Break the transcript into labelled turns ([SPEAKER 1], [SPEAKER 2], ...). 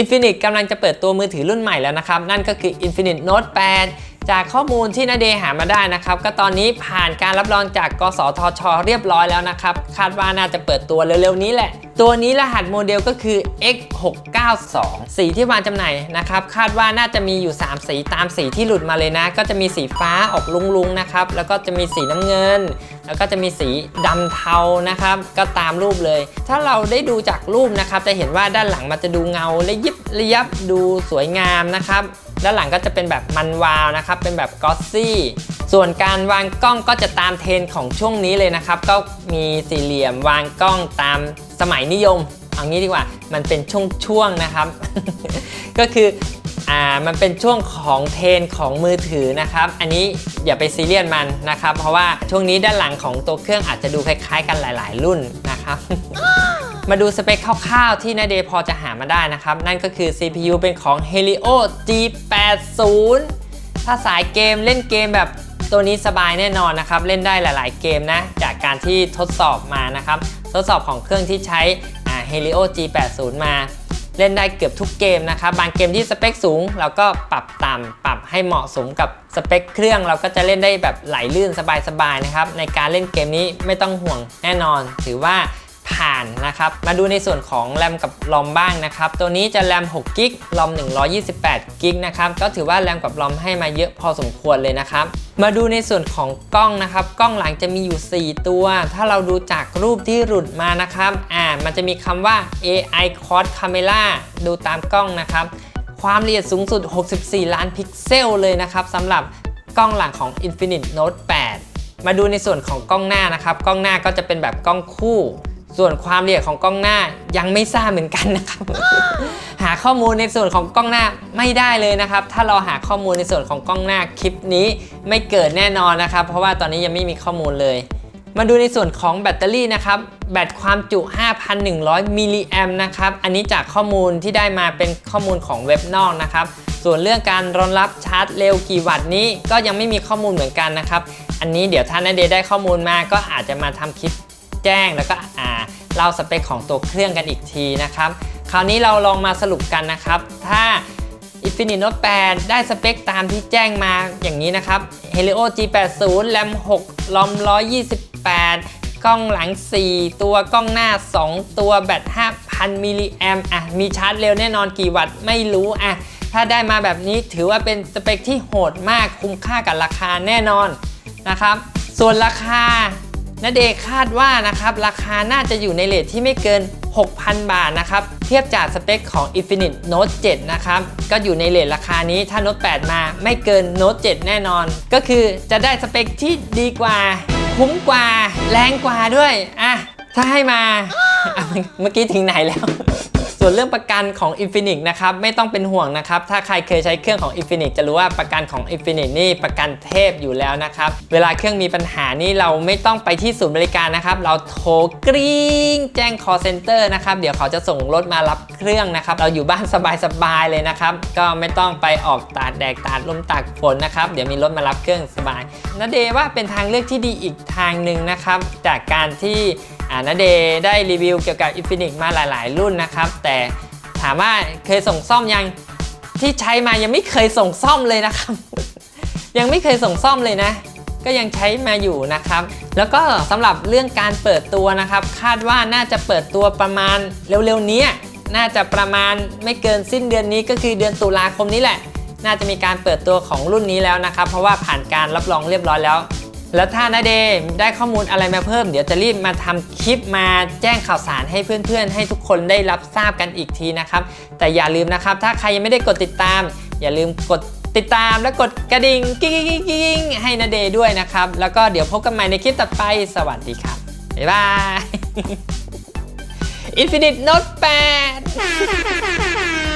[SPEAKER 1] Infinix กำลังจะเปิดตัวมือถือรุ่นใหม่แล้วนะครับ นั่นก็คือ Infinix Note 8 จากข้อมูลที่นาเดหามาได้นะครับ ก็ตอนนี้ผ่านการรับรองจากกสทช เรียบร้อยแล้วนะครับ คาดว่าน่าจะเปิดตัวเร็วๆนี้แหละ ตัวนี้รหัสโมเดลก็คือ X692 สีที่วางจำหน่ายนะครับ คาดว่าน่าจะมีอยู่ 3 สีตามสีที่หลุดมาเลยนะ ก็จะมีสีฟ้าออกลุงๆนะครับ แล้วก็จะมีสีน้ำเงิน แล้วก็จะมีสีดำเทานะครับ ก็ตามรูปเลย ถ้าเราได้ดูจากรูปนะครับ จะเห็นว่าด้านหลังมันจะดูเงาและยิบระยับดูสวยงามนะครับ ด้านหลังก็จะเป็นแบบมันวาวนะครับ เป็นแบบกอสซี่ ส่วนการวางกล้องก็จะตามเทรนของช่วงนี้เลยนะครับ ก็มีสี่เหลี่ยมวางกล้องตามสมัยนิยมเอางี้ดีกว่า มันเป็นช่วงๆนะครับ ก็คือ อ่ามันเป็นช่วงของเทรนของมือถือนะครับ อันนี้อย่าไปซีเรียสมันนะครับ เพราะว่าช่วงนี้ด้านหลังของตัวเครื่องอาจจะดูคล้ายๆ กันหลาย ๆ รุ่นนะครับ มาดูสเปคคร่าวๆ ที่นาเดย์พอจะหามาได้นะครับ นั่นก็คือ CPU เป็นของ Helio G80 ถ้าสายเกมเล่นเกมแบบตัวนี้สบายแน่นอนนะครับ เล่นได้หลายๆเกมนะ จากการที่ทดสอบมานะครับ ทดสอบของเครื่องที่ใช้อ่า Helio G80 มา เล่นได้เกือบทุกเกมนะครับ บางเกมที่สเปคสูงเราก็ปรับต่ำปรับให้เหมาะสมกับสเปคเครื่องเราก็จะเล่นได้แบบไหลลื่นสบายๆนะครับ ในการเล่นเกมนี้ไม่ต้องห่วงแน่นอน ถือว่า ผ่านนะครับ มาดูในส่วนของแรมกับลอมบ้างนะครับ ตัวนี้จะแรม6กิกลอม128กิกนะครับ ก็ถือว่าแรมกับลอมให้มาเยอะพอสมควรเลยนะครับ มาดูในส่วนของกล้องนะครับ กล้องหลังจะมีอยู่ 4 ตัว ถ้าเราดูจากรูปที่หลุดมานะครับ อ่า มันจะมีคำว่า AI Quad Camera ดูตามกล้องนะครับ ความละเอียดสูงสุด 64 ล้านพิกเซลเลยนะครับสำหรับกล้องหลังของ Infinix Note 8 มาดูในส่วนของกล้องหน้านะครับ กล้องหน้าก็จะเป็นแบบกล้องคู่ ส่วนความละเอียดของกล้องหน้ายังไม่ทราบเหมือนกันนะครับ หาข้อมูลในส่วนของกล้องหน้าไม่ได้เลยนะครับ ถ้าเราหาข้อมูลในส่วนของกล้องหน้าคลิปนี้ไม่เกิดแน่นอนนะครับ เพราะว่าตอนนี้ยังไม่มีข้อมูลเลย มาดูในส่วนของแบตเตอรี่นะครับ แบตความจุ 5,100 มิลลิแอมนะครับ อันนี้จากข้อมูลที่ได้มาเป็นข้อมูลของเว็บนอกนะครับ ส่วนเรื่องการรองรับชาร์จเร็วกี่วัตต์นี้ก็ยังไม่มีข้อมูลเหมือนกันนะครับ อันนี้เดี๋ยวท่านนเดย์ได้ข้อมูลมาก็อาจจะมาทำคลิป แจ้งแล้วก็อ่าเล่าสเปคของตัวเครื่องกันอีกทีนะครับ คราวนี้เราลองมาสรุปกันนะครับ ถ้า Infinix Note 8 ได้สเปคตามที่แจ้งมาอย่างนี้นะครับ Helio G80 RAM 6 ROM 128 กล้องหลัง 4 ตัวกล้องหน้า 2 ตัวแบต 5,000 มิลลิแอมอะมีชาร์จเร็วแน่นอนกี่วัตต์ไม่รู้อะถ้าได้มาแบบนี้ถือว่าเป็นสเปคที่โหดมากคุ้มค่ากับราคาแน่นอนนะครับ ส่วนราคา นาเดชคาดว่านะครับราคาน่าจะอยู่ในเลทที่ไม่เกิน 6,000 บาทนะครับ เทียบจากสเปคของ Infinix Note 7 นะครับ ก็อยู่ในเลทราคานี้ถ้า Note 8 มาไม่เกิน Note 7 แน่นอน ก็คือจะได้สเปคที่ดีกว่า คุ้มกว่า แรงกว่าด้วย อะ ถ้าให้มา เมื่อกี้ถึงไหนแล้ว วนเรื่องประกันของ Infinix นะครับไม่ต้องเป็นห่วงนะครับถ้าใครเคยใช้เครื่องของ Infinix จะรู้ว่าประกันของ Infinix นี่ประกันเทพอยู่แล้วนะครับเวลาเครื่องมีปัญหานี่เราไม่ต้องไปที่ศูนย์บริการนะครับเราโทรกริ้งแจ้ง call center นะครับเดี๋ยวเขาจะส่งรถมารับเครื่องนะครับเราอยู่บ้านสบายๆเลยนะครับก็ไม่ต้องไปออกตากแดดตากลมตากฝนนะครับเดี๋ยวมีรถมารับเครื่องสบายนาเดว่าเป็นทางเลือกที่ดีอีกทางหนึ่งนะครับจากการที่อ่านาเดได้รีวิวเกี่ยวกับ Infinix มาหลาย ๆ รุ่นนะครับแต่ถามว่าเคยส่งซ่อมยังที่ใช้มายังไม่เคยส่งซ่อมเลยนะครับ ยังไม่เคยส่งซ่อมเลยนะ ก็ยังใช้มาอยู่นะครับ แล้วก็สำหรับเรื่องการเปิดตัวนะครับ คาดว่าน่าจะเปิดตัวประมาณเร็วๆนี้น่าจะประมาณไม่เกินสิ้นเดือนนี้ก็คือเดือนตุลาคมนี้แหละ น่าจะมีการเปิดตัวของรุ่นนี้แล้วนะครับ เพราะว่าผ่านการรับรองเรียบร้อยแล้ว แล้วถ้านาเดย์ได้ข้อมูลอะไรมาเพิ่ม เดี๋ยวจะรีบมาทำคลิปมาแจ้งข่าวสารให้เพื่อนๆ ให้ทุกคนได้รับทราบกันอีกทีนะครับ แต่อย่าลืมนะครับ ถ้าใครยังไม่ได้กดติดตาม อย่าลืมกดติดตามและกดกระดิ่งกิ๊งกิ๊งกิ๊งให้นาเดย์ด้วยนะครับ แล้วก็เดี๋ยวพบกันใหม่ในคลิปต่อไปสวัสดีครับบ๊ายบาย Infinite Note 8